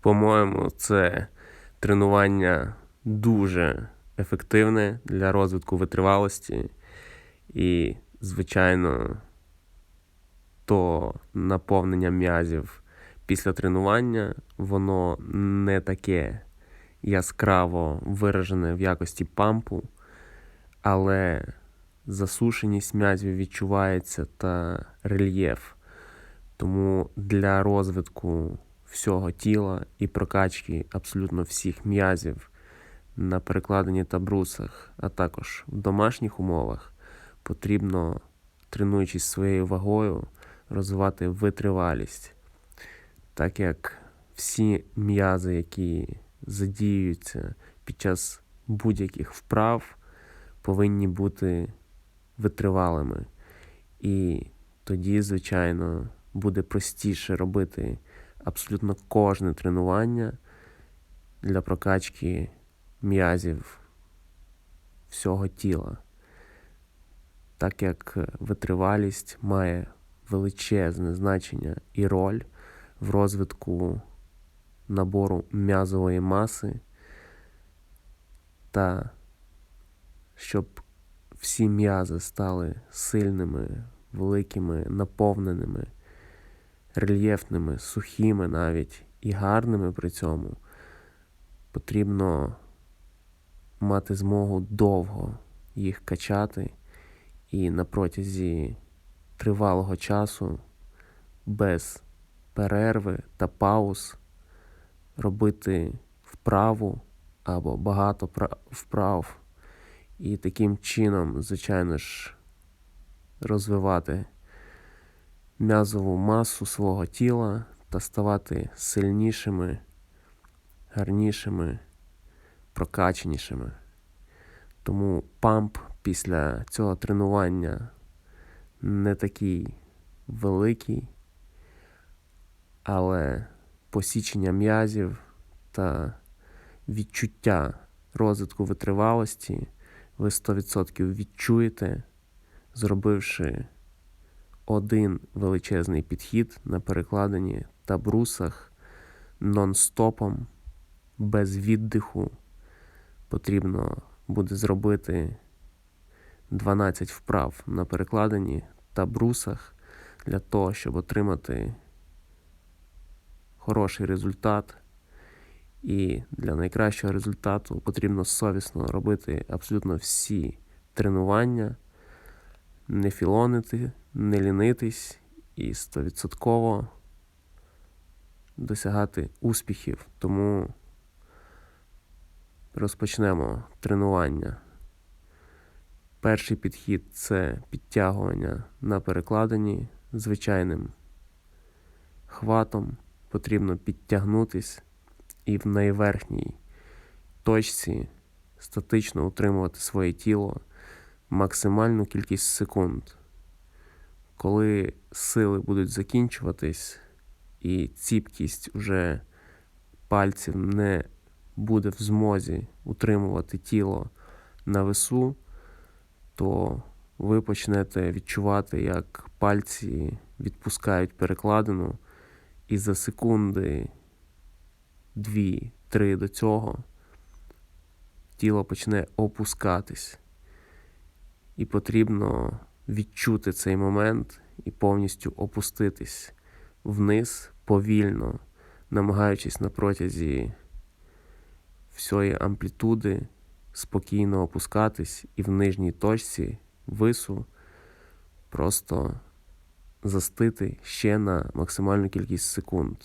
По-моєму, це тренування дуже ефективне для розвитку витривалості. І, звичайно, то наповнення м'язів після тренування, воно не таке яскраво виражене в якості пампу, але засушеність м'язів відчувається та рельєф. Тому для розвитку всього тіла і прокачки абсолютно всіх м'язів на перекладенні та брусах, а також в домашніх умовах потрібно, тренуючись своєю вагою, розвивати витривалість, так як всі м'язи, які задіюються під час будь-яких вправ, повинні бути витривалими. І тоді, звичайно, буде простіше робити абсолютно кожне тренування для прокачки м'язів всього тіла, так як витривалість має величезне значення і роль в розвитку набору м'язової маси та щоб всі м'язи стали сильними, великими, наповненими, рельєфними, сухими навіть і гарними при цьому, потрібно мати змогу довго їх качати і на протязі тривалого часу без перерви та пауз робити вправу або багато вправ. І таким чином, звичайно ж, розвивати м'язову масу свого тіла та ставати сильнішими, гарнішими, прокаченішими. Тому памп після цього тренування не такий великий, але посічення м'язів та відчуття розвитку витривалості ви 100% відчуєте, зробивши один величезний підхід на перекладенні та брусах нон-стопом, без віддиху. Потрібно буде зробити 12 вправ на перекладенні та брусах для того, щоб отримати хороший результат. І для найкращого результату потрібно совісно робити абсолютно всі тренування, не філонити, не лінитись і стовідсотково досягати успіхів. Тому розпочнемо тренування. Перший підхід це підтягування на перекладині звичайним хватом. Потрібно підтягнутись і в найверхній точці статично утримувати своє тіло максимальну кількість секунд. Коли сили будуть закінчуватись і ціпкість вже пальців не буде в змозі утримувати тіло на весу, то ви почнете відчувати, як пальці відпускають перекладину, і за секунди дві-три до цього тіло почне опускатись. І потрібно відчути цей момент і повністю опуститись вниз повільно, намагаючись на протязі всієї амплітуди спокійно опускатись і в нижній точці вису просто застити ще на максимальну кількість секунд.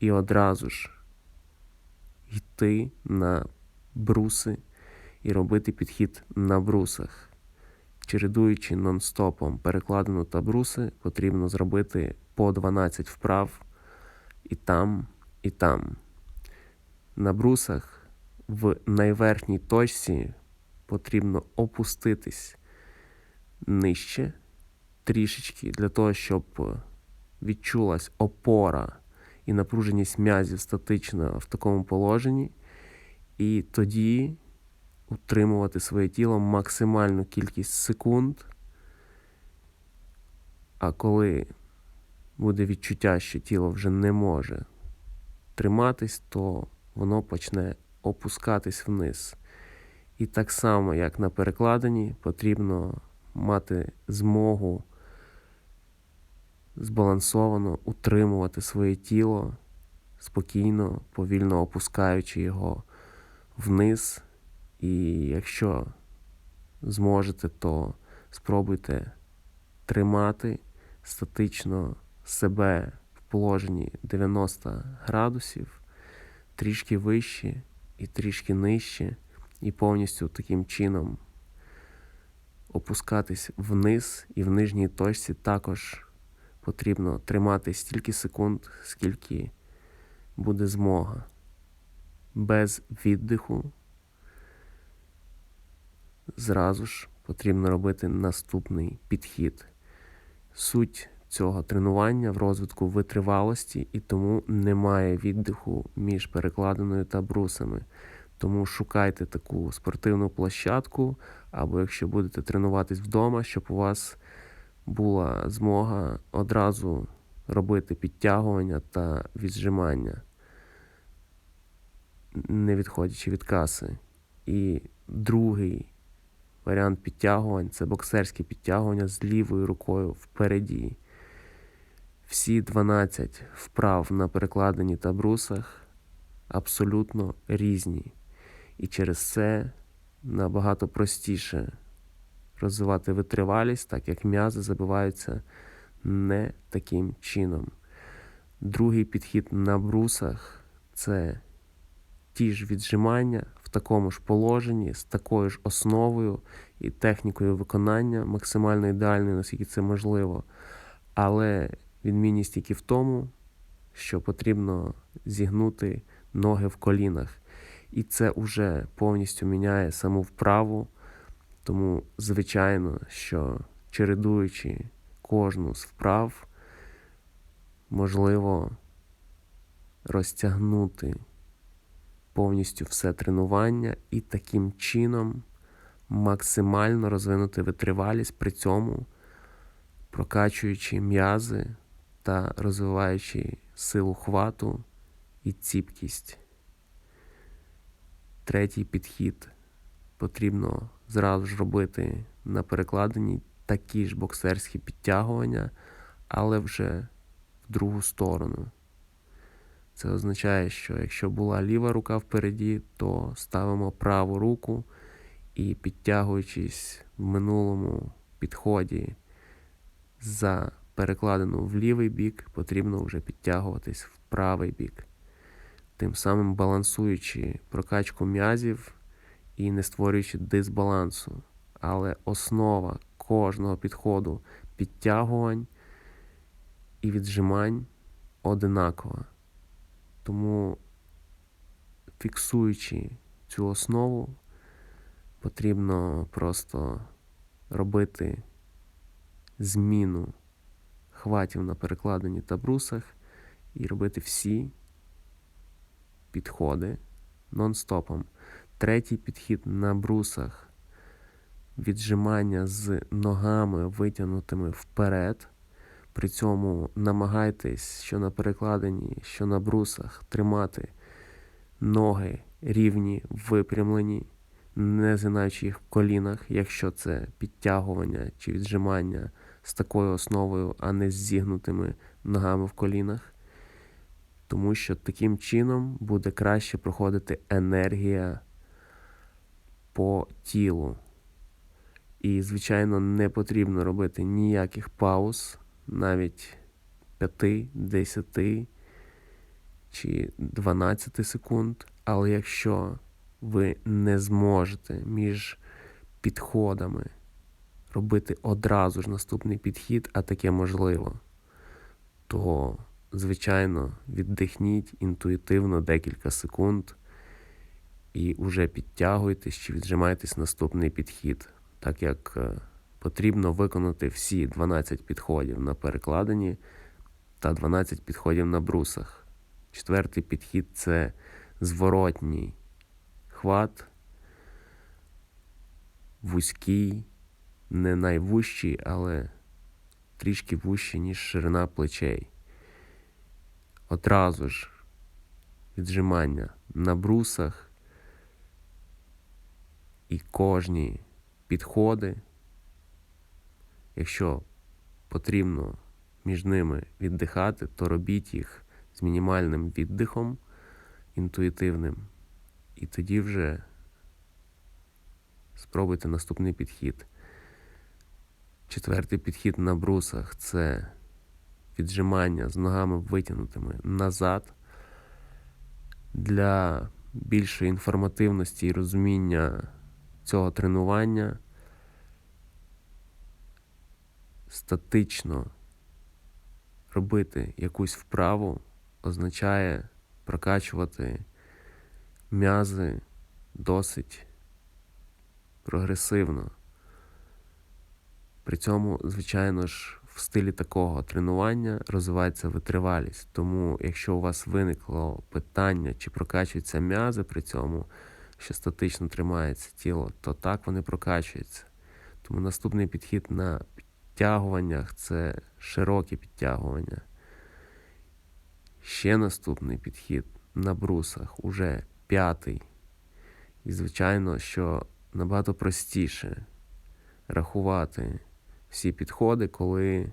І одразу ж йти на бруси і робити підхід на брусах. Чередуючи нон-стопом перекладину та бруси, потрібно зробити по 12 вправ і там, і там. На брусах в найверхній точці потрібно опуститись нижче трішечки для того, щоб відчулась опора і напруженість м'язів статично в такому положенні, і тоді утримувати своє тіло максимальну кількість секунд. А коли буде відчуття, що тіло вже не може триматись, то воно почне опускатись вниз. І так само, як на перекладині, потрібно мати змогу збалансовано утримувати своє тіло спокійно, повільно опускаючи його вниз. І якщо зможете, то спробуйте тримати статично себе в положенні 90 градусів, трішки вище і трішки нижче, і повністю таким чином опускатись вниз, і в нижній точці також потрібно тримати стільки секунд, скільки буде змога. Без віддиху зразу ж потрібно робити наступний підхід. Суть цього тренування в розвитку витривалості, і тому немає віддиху між перекладиною та брусами. Тому шукайте таку спортивну площадку, або якщо будете тренуватись вдома, щоб у вас була змога одразу робити підтягування та віджимання, не відходячи від каси. І другий варіант підтягувань це боксерське підтягування з лівою рукою впереді. Всі 12 вправ на перекладині та брусах абсолютно різні. І через це набагато простіше розвивати витривалість, так як м'язи забиваються не таким чином. Другий підхід на брусах це ті ж віджимання в такому ж положенні, з такою ж основою і технікою виконання, максимально ідеальною, наскільки це можливо. Але відмінність тільки в тому, що потрібно зігнути ноги в колінах. І це вже повністю міняє саму вправу. Тому, звичайно, що чередуючи кожну з вправ, можливо розтягнути повністю все тренування і таким чином максимально розвинути витривалість, при цьому прокачуючи м'язи та розвиваючи силу хвату і ціпкість. Третій підхід потрібно зразу ж робити на перекладині такі ж боксерські підтягування, але вже в другу сторону. Це означає, що якщо була ліва рука впереді, то ставимо праву руку і підтягуючись в минулому підході за перекладину в лівий бік, потрібно вже підтягуватись в правий бік, тим самим балансуючи прокачку м'язів і не створюючи дисбалансу. Але основа кожного підходу підтягувань і віджимань одинакова. Тому, фіксуючи цю основу, потрібно просто робити зміну хватів на перекладенні та брусах і робити всі підходи нон-стопом. Третій підхід на брусах віджимання з ногами витягнутими вперед. При цьому намагайтесь, що на перекладині, що на брусах тримати ноги рівні, випрямлені, не згинаючи їх в колінах, якщо це підтягування чи віджимання з такою основою, а не з зігнутими ногами в колінах. Тому що таким чином буде краще проходити енергія по тілу. І, звичайно, не потрібно робити ніяких пауз навіть 5, 10 чи 12 секунд. Але якщо ви не зможете між підходами робити одразу ж наступний підхід, а таке можливо, то, звичайно, віддихніть інтуїтивно декілька секунд і вже підтягуйтесь чи віджимайтесь наступний підхід, так як. Потрібно виконати всі 12 підходів на перекладині та 12 підходів на брусах. Четвертий підхід це зворотній хват, вузький, не найвужчий, але трішки вужчий, ніж ширина плечей. Одразу ж віджимання на брусах і кожні підходи, якщо потрібно між ними віддихати, то робіть їх з мінімальним віддихом, інтуїтивним. І тоді вже спробуйте наступний підхід. Четвертий підхід на брусах це віджимання з ногами витягнутими назад. Для більшої інформативності і розуміння цього тренування статично робити якусь вправу означає прокачувати м'язи досить прогресивно. При цьому, звичайно ж, в стилі такого тренування розвивається витривалість. Тому, якщо у вас виникло питання, чи прокачуються м'язи при цьому, що статично тримається тіло, то так вони прокачуються. Тому наступний підхід на підтягуваннях це широкі підтягування. Ще наступний підхід на брусах, уже п'ятий. І, звичайно, що набагато простіше рахувати всі підходи, коли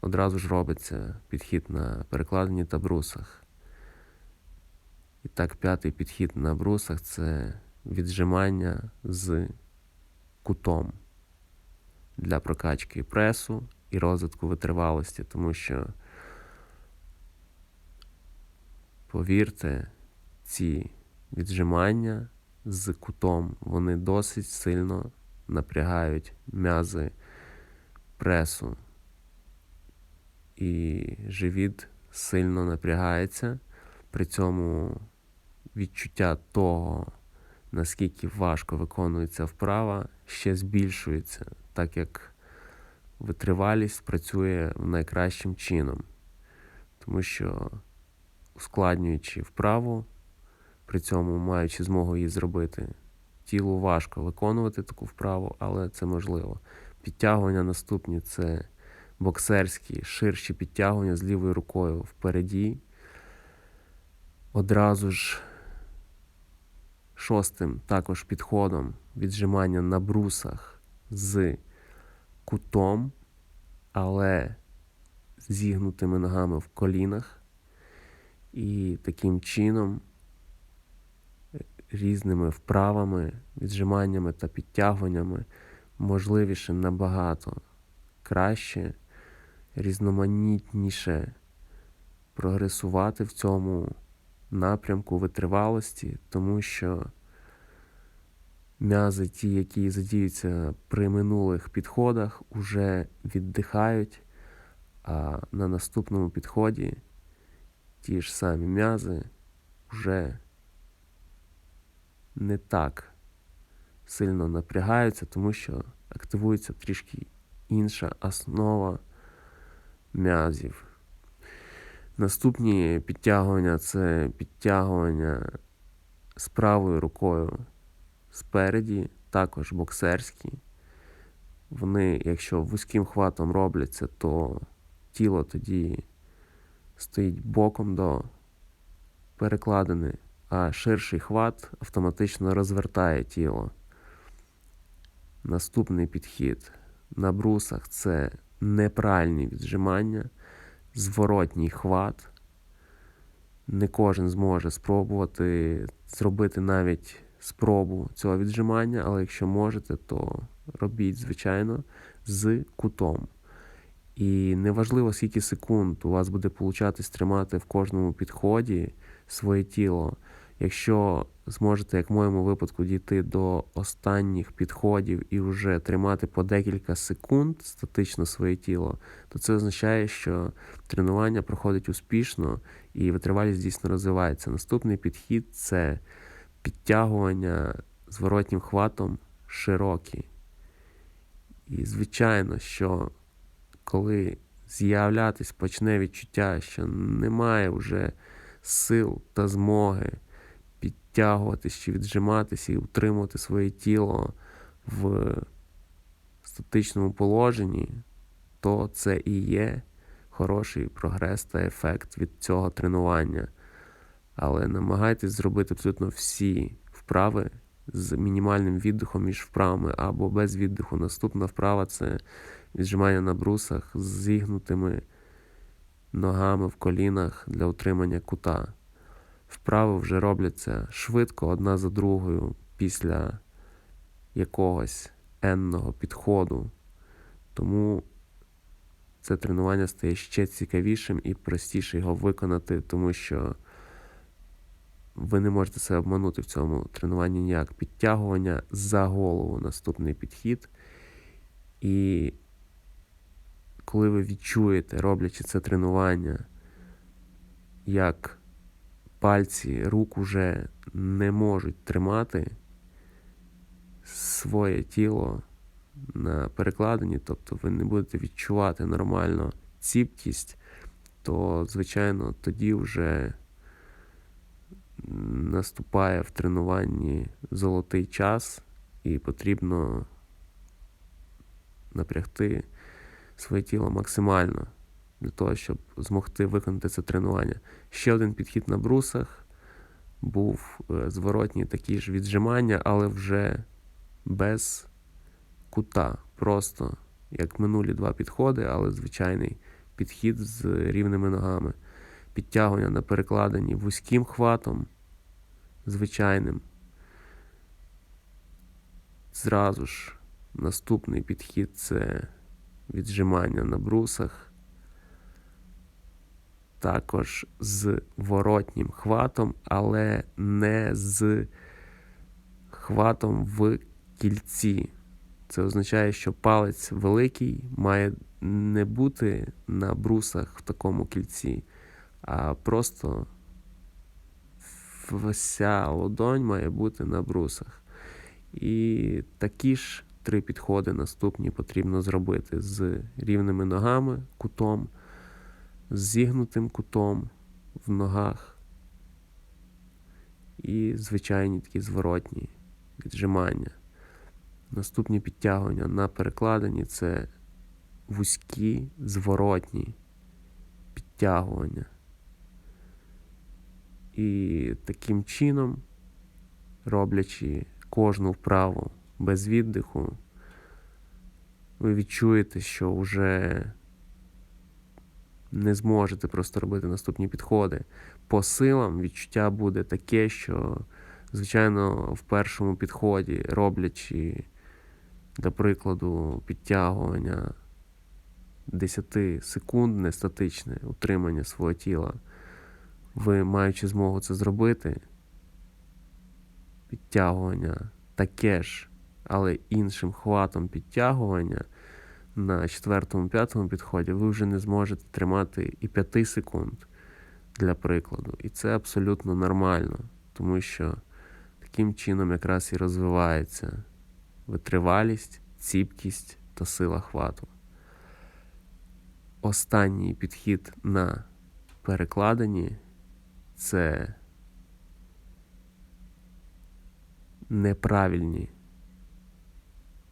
одразу ж робиться підхід на перекладенні та брусах. І так, п'ятий підхід на брусах це віджимання з кутом для прокачки пресу і розвитку витривалості, тому що, повірте, ці віджимання з кутом вони досить сильно напрягають м'язи пресу. І живіт сильно напрягається. При цьому відчуття того, наскільки важко виконується вправа, ще збільшується, так як витривалість працює найкращим чином. Тому що, ускладнюючи вправу, при цьому маючи змогу її зробити, тілу важко виконувати таку вправу, але це можливо. Підтягування наступні це боксерські, ширші підтягування з лівою рукою впереді. Одразу ж шостим також підходом віджимання на брусах з кутом, але зігнутими ногами в колінах. І таким чином різними вправами, віджиманнями та підтягуваннями можливіше набагато краще, різноманітніше прогресувати в цьому напрямку витривалості, тому що м'язи, ті, які задіються при минулих підходах, уже віддихають, а на наступному підході ті ж самі м'язи вже не так сильно напрягаються, тому що активується трішки інша основа м'язів. Наступні підтягування це підтягування з правою рукою спереді, також боксерські. Вони, якщо вузьким хватом робляться, то тіло тоді стоїть боком до перекладини а ширший хват автоматично розвертає тіло. Наступний підхід на брусах це неправильні віджимання, зворотній хват. Не кожен зможе спробувати зробити навіть спробу цього віджимання, але якщо можете, то робіть, звичайно, з кутом. І неважливо, скільки секунд у вас буде получатись тримати в кожному підході своє тіло. Якщо зможете, як в моєму випадку, дійти до останніх підходів і вже тримати по декілька секунд статично своє тіло, то це означає, що тренування проходить успішно і витривалість дійсно розвивається. Наступний підхід це підтягування зворотнім хватом широкі. І, звичайно, що коли з'являтись почне відчуття, що немає вже сил та змоги підтягуватись чи віджиматись і утримувати своє тіло в статичному положенні, то це і є хороший прогрес та ефект від цього тренування. Але намагайтесь зробити абсолютно всі вправи з мінімальним віддихом між вправами або без віддиху. Наступна вправа це віджимання на брусах з зігнутими ногами в колінах для утримання кута. Вправи вже робляться швидко одна за другою після якогось енного підходу. Тому це тренування стає ще цікавішим і простіше його виконати, тому що ви не можете себе обманути в цьому тренуванні ніяк. Підтягування за голову наступний підхід. І коли ви відчуєте, роблячи це тренування, як пальці рук уже не можуть тримати своє тіло на перекладині, тобто ви не будете відчувати нормально ціпкість, то, звичайно, тоді вже наступає в тренуванні золотий час, і потрібно напрягти своє тіло максимально для того, щоб змогти виконати це тренування. Ще один підхід на брусах був е, зворотній такі ж віджимання, але вже без кута. Просто як минулі два підходи, але звичайний підхід з рівними ногами. Підтягування на перекладині вузьким хватом, звичайним. Зразу ж наступний підхід це віджимання на брусах. Також з воротнім хватом, але не з хватом в кільці. Це означає, що палець великий має не бути на брусах в такому кільці, а просто вся ладонь має бути на брусах. І такі ж три підходи наступні потрібно зробити з рівними ногами, кутом, з зігнутим кутом в ногах і звичайні такі зворотні віджимання. Наступні підтягування на перекладині це вузькі зворотні підтягування. І таким чином, роблячи кожну вправу без віддиху, ви відчуєте, що вже не зможете просто робити наступні підходи. По силам відчуття буде таке, що, звичайно, в першому підході, роблячи, для прикладу, підтягування 10 секундне статичне утримання свого тіла, ви, маючи змогу це зробити, підтягування таке ж але іншим хватом підтягування на четвертому-п'ятому підході ви вже не зможете тримати і 5 секунд для прикладу. І це абсолютно нормально, тому що таким чином якраз і розвивається витривалість, ціпкість та сила хвату. Останній підхід на перекладині це неправильні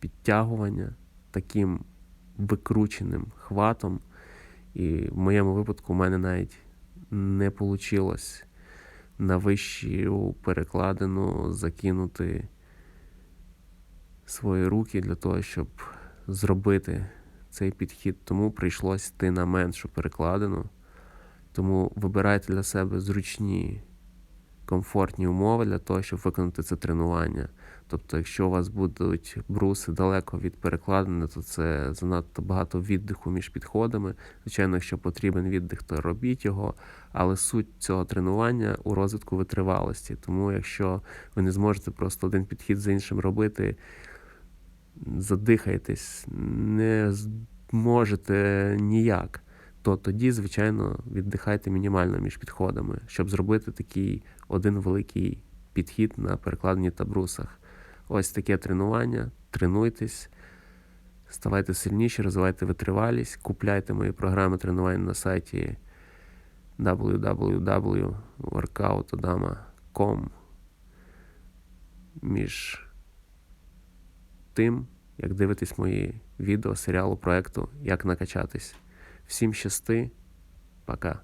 підтягування таким викрученим хватом. І в моєму випадку в мене навіть не вийшло на вищу перекладину закинути свої руки для того, щоб зробити цей підхід. Тому прийшлось йти на меншу перекладину. Тому вибирайте для себе зручні комфортні умови для того, щоб виконати це тренування. Тобто, якщо у вас будуть бруси далеко від перекладини, то це занадто багато віддиху між підходами. Звичайно, якщо потрібен віддих, то робіть його. Але суть цього тренування у розвитку витривалості. Тому, якщо ви не зможете просто один підхід за іншим робити, задихайтесь, не зможете ніяк то тоді, звичайно, віддихайте мінімально між підходами, щоб зробити такий один великий підхід на перекладенні та брусах. Ось таке тренування. Тренуйтесь, ставайте сильніші, розвивайте витривалість, купляйте мої програми тренувань на сайті www.workoutodama.com між тим, як дивитесь мої відео серіалу проекту Як накачатись. Всім щасти. Пока.